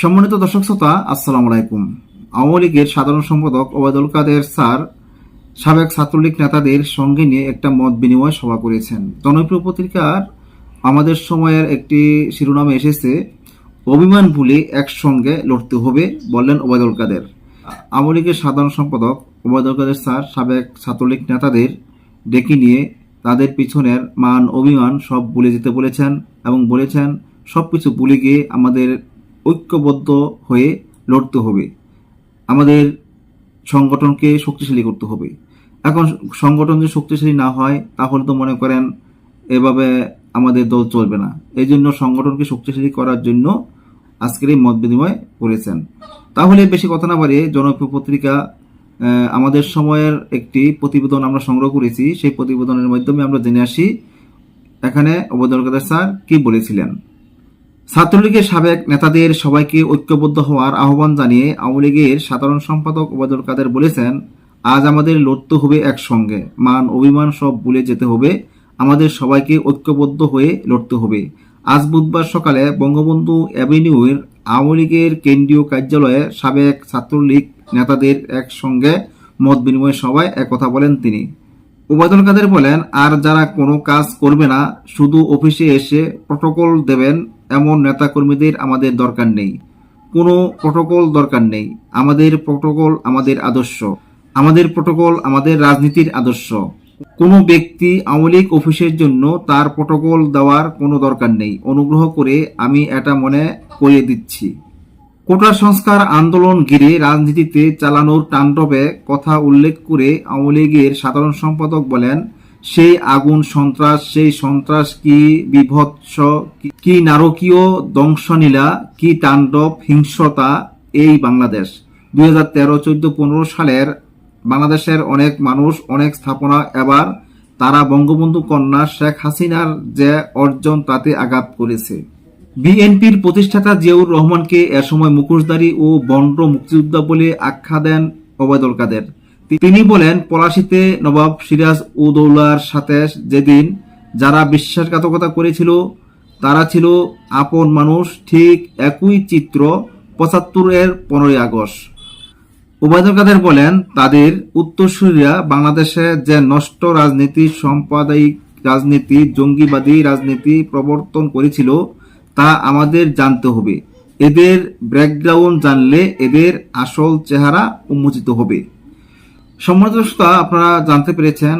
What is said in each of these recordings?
সম্মানিত দর্শক শ্রোতা, আসসালামু আলাইকুম। আওয়ামী লীগের সাধারণ সম্পাদক ওবায়দুল কাদের স্যার, সাবেক ছাত্রলীগ নেতাদের সঙ্গে নিয়ে একটা মত বিনিময় সভা করেছেন। জনপ্রিয় পত্রিকার আমাদের সময়ের একটি শিরোনামে এসেছে, অভিমান ভুলে একসঙ্গে লড়তে হবে বললেন ওবায়দুল কাদের। আওয়ামী লীগের সাধারণ সম্পাদক ওবায়দুল কাদের স্যার, সাবেক ছাত্রলীগ নেতাদের ডেকে নিয়ে তাদের পিছনের মান, অভিমান সব ভুলে যেতে বলেছেন এবং বলেছেন, সবকিছু ভুলে গিয়ে আমাদের ঐক্যবদ্ধ হয়ে লড়তে হবে। আমাদের সংগঠনকে শক্তিশালী করতে হবে। এখন সংগঠন যদি শক্তিশালী না হয়, তাহলে তো মনে করেন এভাবে আমাদের দল চলবে না। এই জন্য সংগঠনকে শক্তিশালী করার জন্য আজকের এই মত বিনিময় করেছেন। তাহলে বেশি কথা না বাড়িয়ে জনপ্রিয় পত্রিকা আমাদের সময়ের একটি প্রতিবেদন আমরা সংগ্রহ করেছি। সেই প্রতিবেদনের মাধ্যমে আমরা জেনে আসি এখানে অবদল কাদের স্যার কি বলেছিলেন। ছাত্রলীগের সাবেক নেতাদের সবাইকে ঐক্যবদ্ধ হওয়ার আহ্বান জানিয়ে আওয়ামী লীগের সাধারণ সম্পাদক ওবায়দুল কাদের বলেছেন, আজ আমাদের লড়তে হবে একসঙ্গে। মান, অভিমান সব ভুলে যেতে হবে। আমাদের সবাইকে ঐক্যবদ্ধ হয়ে লড়তে হবে। আজ বুধবার সকালে বঙ্গবন্ধু অ্যাভিনিউয়ের আওয়ামী লীগের কেন্দ্রীয় কার্যালয়ে সাবেক ছাত্রলীগ নেতাদের একসঙ্গে মত বিনিময় সভায় একথা বলেন তিনি। ওবায়দুল কাদের বলেন, আর যারা কোনো কাজ করবে না, শুধু অফিসে এসে প্রটোকল দেবেন, এমন নেতাকর্মীদের আমাদের দরকার নেই। কোনো প্রটোকল দরকার নেই। আমাদের প্রটোকল আমাদের আদর্শ। আমাদের প্রটোকল আমাদের রাজনীতির আদর্শ। কোনো ব্যক্তি আওয়ামী লীগ অফিসের জন্য তার প্রটোকল দেওয়ার কোনো দরকার নেই। অনুগ্রহ করে আমি এটা মনে করিয়ে দিচ্ছি। কোটা সংস্কার আন্দোলন ঘিরে রাজনীতিতে চালানোর তাণ্ডবে কথা উল্লেখ করে আওয়ামী লীগের সাধারণ সম্পাদক বলেন, সেই আগুন সন্ত্রাস, সেই সন্ত্রাস কি বিভৎস, কি- নারকীয় দংশনীলা কি তাণ্ডব, হিংস্রতা, এই বাংলাদেশ। দুই হাজার তেরো চোদ্দ পনেরো সালের বাংলাদেশের অনেক মানুষ, অনেক স্থাপনা এবার তারা বঙ্গবন্ধু কন্যা শেখ হাসিনার যে অর্জন তাতে আঘাত করেছে। বিএনপির প্রতিষ্ঠাতা জিয়াউর রহমানকে এ সময় মুখোশধারী ও বন্ড মুক্তিযোদ্ধা বলে আখ্যা দেন ওবায়দুল কাদের। তিনি বলেন, পলাশিতে নবাব সিরাজ উদৌলার সাথে যেদিন যারা বিশ্বাসঘাতকতা করেছিল, তারা ছিল আপন মানুষ, ঠিক একই চিত্র পঁচাত্তরের পনেরোই আগস্ট। ওবায়দুল কাদের বলেন, তাদের উত্তরসূরিরা বাংলাদেশে যে নষ্ট রাজনীতি, সাম্প্রদায়িক রাজনীতি, জঙ্গিবাদী রাজনীতি প্রবর্তন করেছিল তা আমাদের জানতে হবে। এদের ব্যাকগ্রাউন্ড জানলে এদের আসল চেহারা উন্মোচিত হবে। সম্মানিত আপনারা জানতে পেরেছেন,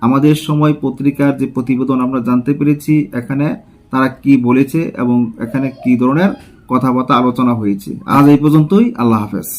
আমাদের সময় পত্রিকার যে প্রতিবেদন আমরা জানতে পেরেছি, এখানে তারা কি বলেছে এবং এখানে কি ধরনের কথাবার্তা আলোচনা হয়েছে। আজ এই পর্যন্তই, আল্লাহ হাফেজ।